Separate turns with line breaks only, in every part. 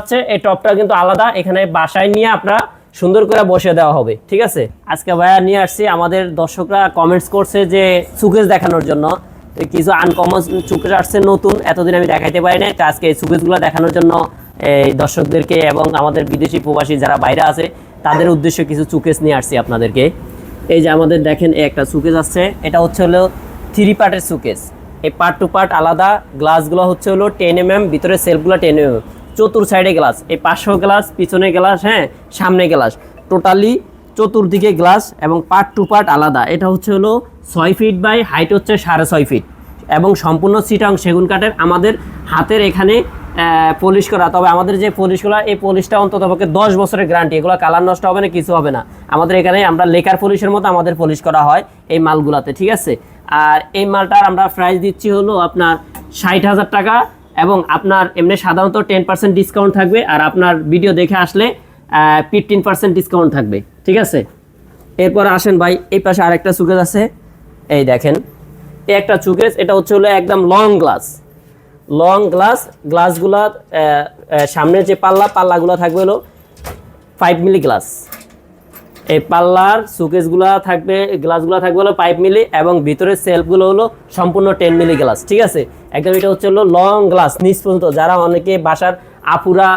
আছে, এই টপটা কিন্তু আলাদা। এখানে বাসায় নিয়ে আপনারা সুন্দর করে বসে দেওয়া হবে, ঠিক আছে? আজকে ভাইয়া নিয়ে আসছি আমাদের দর্শকরা কমেন্টস করছে যে সুকেস দেখানোর জন্য। কিছু আনকমন সুকেস আসছে নতুন, এতদিন আমি দেখাইতে পারি না তো আজকে এই সুকেসগুলো দেখানোর জন্য, এই দর্শকদেরকে এবং আমাদের বিদেশি প্রবাসী যারা বাইরে আছে, তাদের উদ্দেশ্যে কিছু সুকেস নিয়ে আসছি আপনাদেরকে। এই যে আমাদের দেখেন, এই একটা সুকেস আসছে। এটা হচ্ছে হলো থ্রি পার্টের সুকেস এই পার্ট টু পার্ট আলাদা গ্লাসগুলো হচ্ছে হলো টেন এম এম ভিতরে সেলফগুলো টেন এম এম চতুর সাইডে গ্লাস, এই পাঁচশো গ্লাস, পিছনে গ্লাস হ্যাঁ সামনে গ্লাস। টোটালি চতুর্দিকে গ্লাস এবং পার্ট টু পার্ট আলাদা। এটা হচ্ছে হলো ছয় ফিট বাই হাইট হচ্ছে সাড়ে ছয় ফিট এবং সম্পূর্ণ সিটং সেগুন কাঠের আমাদের হাতের এখানে পলিশ করা। তবে আমাদের যে পলিশগুলো এই পলিশটা অন্তত পক্ষে দশ বছরের গ্যারান্টি এগুলো কালার নষ্ট হবে না, কিছু হবে না। আমাদের এখানে আমরা লেকার পলিশের মতো আমাদের পলিশ করা হয় এই মালগুলাতে, ঠিক আছে? আর এই মালটার আমরা প্রাইস দিচ্ছি হলো আপনার ষাট হাজার টাকা। এবং আপনার এমনি সাধারণত টেন পার্সেন্ট ডিসকাউন্ট থাকবে আর আপনার ভিডিও দেখে আসলে ফিফটিন পার্সেন্ট ডিসকাউন্ট থাকবে, ঠিক আছে? এরপর আসেন ভাই, এই পাশে আরেকটা সুকেস আছে, এই দেখেন, এই একটা সুকেস এটা হচ্ছে হলো একদম লং গ্লাস লং গ্লাস গ্লাসগুলা সামনের যে পাল্লা, পাল্লাগুলো থাকবে হলো ফাইভ মিলি গ্লাস এই পাল্লার সুকেসগুলো থাকবে গ্লাসগুলো থাকবে হলো পাইপ মিলি এবং ভিতরের সেলফগুলো হলো সম্পূর্ণ টেন মিলি গ্লাস, ঠিক আছে? একদম এটা হচ্ছে হলো লং গ্লাস, নিচ পর্যন্ত যারা অনেকে বাসার আপুরা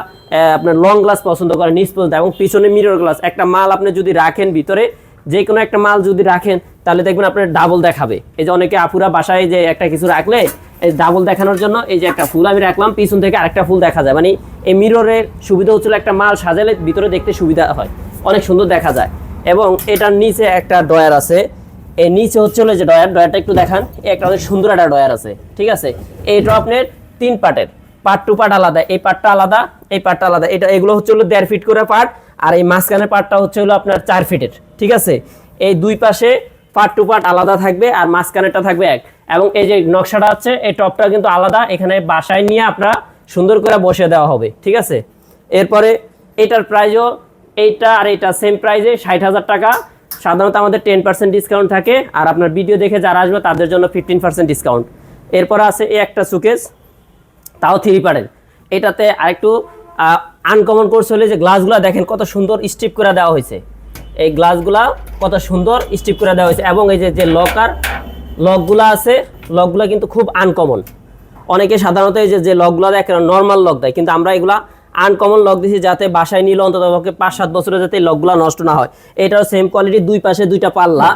আপনার লং গ্লাস পছন্দ করে নিচ পর্যন্ত এবং পিছনে মিরর গ্লাস, একটা মাল আপনি যদি রাখেন ভিতরে যে কোনো একটা মাল যদি রাখেন, তাহলে দেখবেন আপনার ডাবল দেখাবে। এই যে অনেকে আপুরা বাসায় যে একটা কিছু রাখলে, এই ডাবল দেখানোর জন্য এই যে একটা ফুল আমি রাখলাম, পিছন থেকে আরেকটা ফুল দেখা যায়। মানে এই মিররের সুবিধা হচ্ছিল একটা মাল সাজালে ভিতরে দেখতে সুবিধা হয়। অনেক সুন্দর দেখা যায়। এবং এটার নিচে একটা ডয়ার আছে। এই নিচে হচ্ছে হলো যে ডয়ার ডয়ারটা একটু দেখান। একটা অনেক সুন্দর একটা ডয়ার আছে, ঠিক আছে? এইটা আপনার তিন পার্টের, পার্ট টু পার্ট আলাদা, এই পার্টটা আলাদা, এই পার্টটা আলাদা। এটা, এগুলো হচ্ছে হলো দেড় ফিট করে পার্ট, আর এই মাঝখানের পার্টটা হচ্ছে হলো আপনার চার ফিটের, ঠিক আছে? এই দুই পাশে পার্ট টু পার্ট আলাদা থাকবে, আর মাঝখানেরটা থাকবে এক। এবং এই যে নকশাটা আছে, এই টপটা কিন্তু আলাদা, এখানে বাসায় নিয়ে আপনারা সুন্দর করে বসে দেওয়া হবে, ঠিক আছে? এরপরে এটার প্রাইজও এইটা আর এটা সেম প্রাইজে ষাট হাজার টাকা। সাধারণত আমাদের টেন পার্সেন্ট ডিসকাউন্ট থাকে। আর আপনার ভিডিও দেখে যারা আসবে, তাদের জন্য ফিফটিন পার্সেন্ট ডিসকাউন্ট এরপর আছে এই একটা সুকেস তাও থ্রি পারেন এটাতে আরেকটু আনকমন কোর্স হলে যে গ্লাসগুলো দেখেন কত সুন্দর স্টিপ করে দেওয়া হয়েছে। এই গ্লাসগুলা কত সুন্দর স্টিপ করে দেওয়া হয়েছে। এবং এই যে যে লকার লকগুলো আছে লকগুলো কিন্তু খুব আনকমন অনেকে সাধারণত এই যে লকগুলো দেয় নর্মাল লক দেয়। কিন্তু আমরা এগুলা আনকমন লক দিছি যাতে বাসায় নিলে অন্তত পক্ষে পাঁচ সাত বছরে যাতে লকগুলো নষ্ট না হয়। এটাও সেম কোয়ালিটির দুই পাশে দুইটা পাল্লা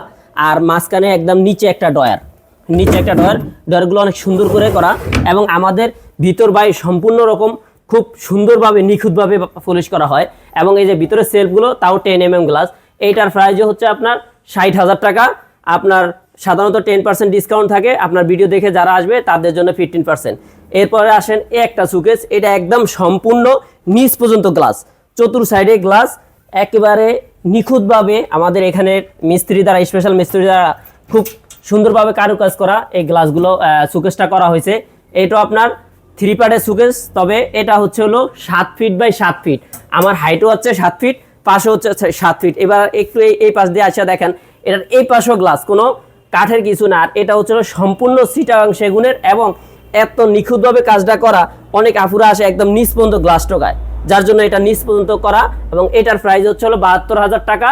আর মাঝখানে একদম নিচে একটা ডয়ার। নিচে একটা ডয়ার, ডয়ারগুলো অনেক সুন্দর করে করা এবং আমাদের ভিতর বাইরে সম্পূর্ণ রকম খুব সুন্দরভাবে, নিখুঁতভাবে পলিশ করা হয় এবং এই যে ভিতরের সেলফগুলো তাও টেন এম এম গ্লাস এইটার প্রাইজও হচ্ছে আপনার ষাট হাজার টাকা। আপনার সাধারণত টেন পার্সেন্ট ডিসকাউন্ট থাকে। আপনার ভিডিও দেখে যারা আসবে, তাদের জন্য ফিফটিন পার্সেন্ট এরপরে আসেন একটা সুকেস এটা একদম সম্পূর্ণ নিচ পর্যন্ত গ্লাস চতুর সাইডে গ্লাস একেবারে নিখুঁতভাবে আমাদের এখানে মিস্ত্রি দ্বারা স্পেশাল মিস্ত্রি দ্বারা খুব সুন্দরভাবে কারুকাজ করা এই গ্লাসগুলো সুকেসটা করা হয়েছে। এটাও আপনার থ্রি পার্টের সুকেস তবে এটা হচ্ছে হলো সাত ফিট বাই সাত ফিট আমার হাইটও হচ্ছে সাত ফিট পাশে হচ্ছে সাত ফিট এবার একটু এই এই পাশ দিয়ে আসা দেখেন, এটার এই পাশেও গ্লাস কোনো কাঠের কিছু না, আর এটা হচ্ছে সম্পূর্ণ সিটাং সেগুনের এবং এত নিখুঁতভাবে কাজটা করা, অনেক আফুরা আসে একদম নিচ পর্যন্ত গ্লাস টোকায় যার জন্য এটা নিচ পর্যন্ত করা এবং এটার প্রাইস হচ্ছে হলো বাহাত্তর হাজার টাকা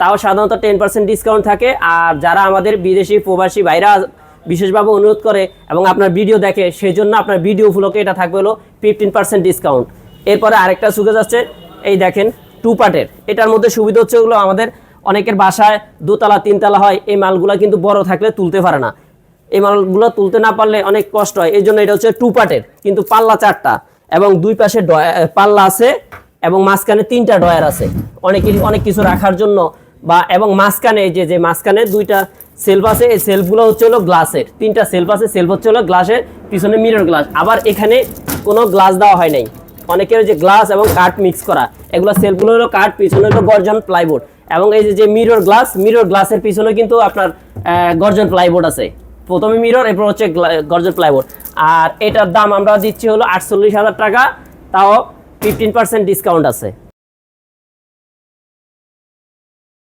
তাও সাধারণত টেন পার্সেন্ট ডিসকাউন্ট থাকে। আর যারা আমাদের বিদেশি প্রবাসী ভাইরা বিশেষভাবে অনুরোধ করে এবং আপনার ভিডিও দেখে সেই জন্য আপনার ভিডিও উপলক্ষে এটা থাকবে হলো ফিফটিন পার্সেন্ট ডিসকাউন্ট এরপরে আরেকটা সুকেজ আছে এই দেখেন টু পার্টের এটার মধ্যে সুবিধা হচ্ছে হলো আমাদের অনেকের বাসায় দোতলা, তিনতলা হয়, এই মালগুলো কিন্তু বড় থাকলে তুলতে পারে না। এই মালগুলো তুলতে না পারলে অনেক কষ্ট হয়। এই জন্য এটা হচ্ছে টু পার্টের কিন্তু পাল্লা চারটা এবং দুই পাশে পাল্লা আছে এবং মাঝখানে তিনটা ডয়ার আছে। অনেক অনেক কিছু রাখার জন্য বা, এবং মাঝখানে যে যে মাঝখানে দুইটা সেলফ আছে, এই সেলফগুলো হচ্ছে হলো গ্লাসের তিনটা সেলফ আছে সেলফ হচ্ছে হলো গ্লাসের পিছনে মিরর গ্লাস আবার এখানে কোনো গ্লাস দেওয়া হয় নাই। অনেকের যে গ্লাস এবং কাঠ মিক্স করা, এগুলো সেলফগুলো হলো কাঠ পিছনে হলো গর্জন প্লাইবোর্ড এবং এই যে মিরর গ্লাস মিরর গ্লাসের পিছনে কিন্তু আপনার গর্জন প্লাইবোর্ড আছে। প্রথমে মিরর এরপর হচ্ছে গর্জন প্লাইবোর্ড আর এটার দাম আমরা দিচ্ছি হলো আটচল্লিশ হাজার টাকা, তাও ফিফটিন পার্সেন্ট ডিসকাউন্ট আছে।